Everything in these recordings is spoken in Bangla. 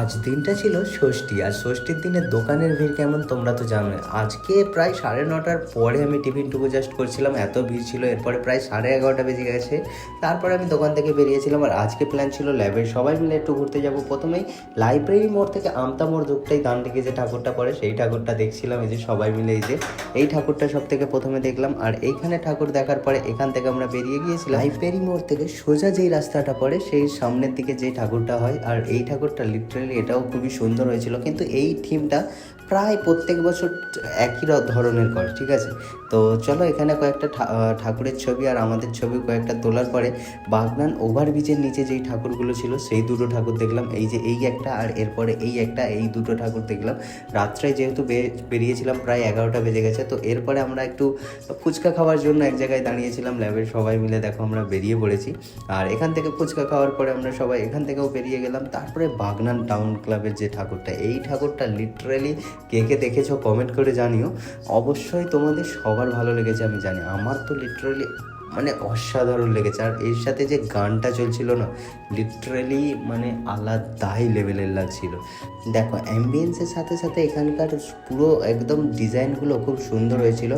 আজ দিনটা ছিল ষষ্ঠী, আর ষষ্ঠীর দিনে দোকানের ভিড় কেমন তোমরা তো জানোই। আজকে প্রায় সাড়ে নটার পরে আমি টিফিনটুকু জাস্ট করছিলাম, এত ভিড় ছিল, এরপরে প্রায় সাড়ে এগারোটা বেজে গেছে। তারপরে আমি দোকান থেকে বেরিয়েছিলাম, আর আজকে প্ল্যান ছিল ল্যাবের সবাই মিলে একটু ঘুরতে যাব। প্রথমেই লাইব্রেরি মোড় থেকে আমতা মোড় যুগটাই ডান দিকে যে ঠাকুরটা পড়ে, সেই ঠাকুরটা দেখছিলাম, এই যে সবাই মিলে এই যে, এই ঠাকুরটা সব থেকে প্রথমে দেখলাম। আর এইখানে ঠাকুর দেখার পরে এখান থেকে আমরা বেরিয়ে গিয়েছিলাম লাইব্রেরি মোড় থেকে সোজা যেই রাস্তাটা পড়ে, সেই সামনের দিকে যে ঠাকুরটা হয়, আর এই ঠাকুরটা লিটারালি এটাও খুবই সুন্দর হয়েছিল। কিন্তু এই থিমটা প্রায় প্রত্যেক বছর একই ধরনের করে, ঠিক আছে? তো চলো এখানে কয়েকটা ঠাকুরের ছবি আর আমাদের ছবি কয়েকটা তোলার পরে বাগনান ওভারব্রিজের নিচে যেই ঠাকুরগুলো ছিল, সেই দুটো ঠাকুর দেখলাম। এই যে এই একটা আর এরপরে এই একটা, এই দুটো ঠাকুর দেখলাম। রাত্রে যেহেতু বেরিয়েছিলাম প্রায় এগারোটা বেজে গেছে, তো এরপরে আমরা একটু ফুচকা খাওয়ার জন্য এক জায়গায় দাঁড়িয়েছিলাম ল্যাবের সবাই মিলে, দেখো আমরা বেরিয়ে পড়েছি। আর এখান থেকে ফুচকা খাওয়ার পরে আমরা সবাই এখান থেকেও বেরিয়ে গেলাম। তারপরে বাগনান টাউন ক্লাবের যে ঠাকুরটা, এই ঠাকুরটা লিটারেলি কে কে দেখেছ কমেন্ট করে জানিও। অবশ্যই তোমাদের সবার ভালো লেগেছে, আমি জানি। আমার তো লিটারালি মানে অসাধারণ লেগেছে। আর এর সাথে যে গানটা চলছিল না লিটারালি মানে আলাদাই লেভেলের লাগছিল। দেখো অ্যাম্বিয়েন্সের সাথে সাথে এখানকার পুরো একদম ডিজাইনগুলো খুব সুন্দর হয়েছিল।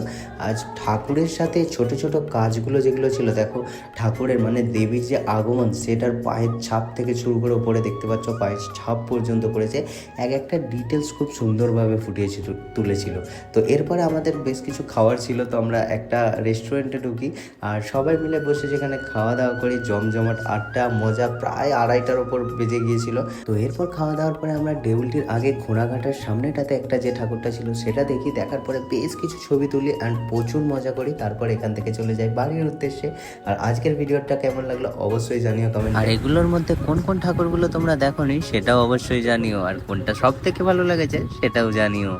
আজ ঠাকুরের সাথে ছোট ছোট কাজগুলো যেগুলো ছিল, দেখো, ঠাকুরের মানে দেবীর যে আগমন, সেটার পায়ের ছাপ থেকে শুরু করে উপরে দেখতে পাচ্ছ, পায়ের ছাপ পর্যন্ত করেছে এক একটা ডিটেলস খুব সুন্দরভাবে ফুটিয়েছিল তুলেছিল। তো এরপরে আমাদের বেশ কিছু খাওয়ার ছিল, তো আমরা একটা রেস্টুরেন্টে ঢুকি, আর সবাই মিলে বসে যেখানে খাওয়া দাওয়া করি জমজমাট আটটা মজা প্রায় আড়াইটার ওপর বেজে গিয়েছিল। তো এরপর খাওয়া দাওয়ার পরে আমরা ডেউলটির আগে ঘোড়াঘাটার সামনেটাতে একটা যে ঠাকুরটা ছিল সেটা দেখি দেখার পরে বেশ কিছু ছবি তুলি অ্যান্ড প্রচুর মজা করি তারপর এখান থেকে চলে যাই বাড়ির উদ্দেশ্যে। আর আজকের ভিডিওটা কেমন লাগল অবশ্যই জানিও কমেন্ট আর এগুলোর মধ্যে কোন কোন ঠাকুরগুলো তোমরা দেখোনি সেটাও অবশ্যই জানিও আর কোনটা সব থেকে ভালো লেগেছে সেটাও জানিও।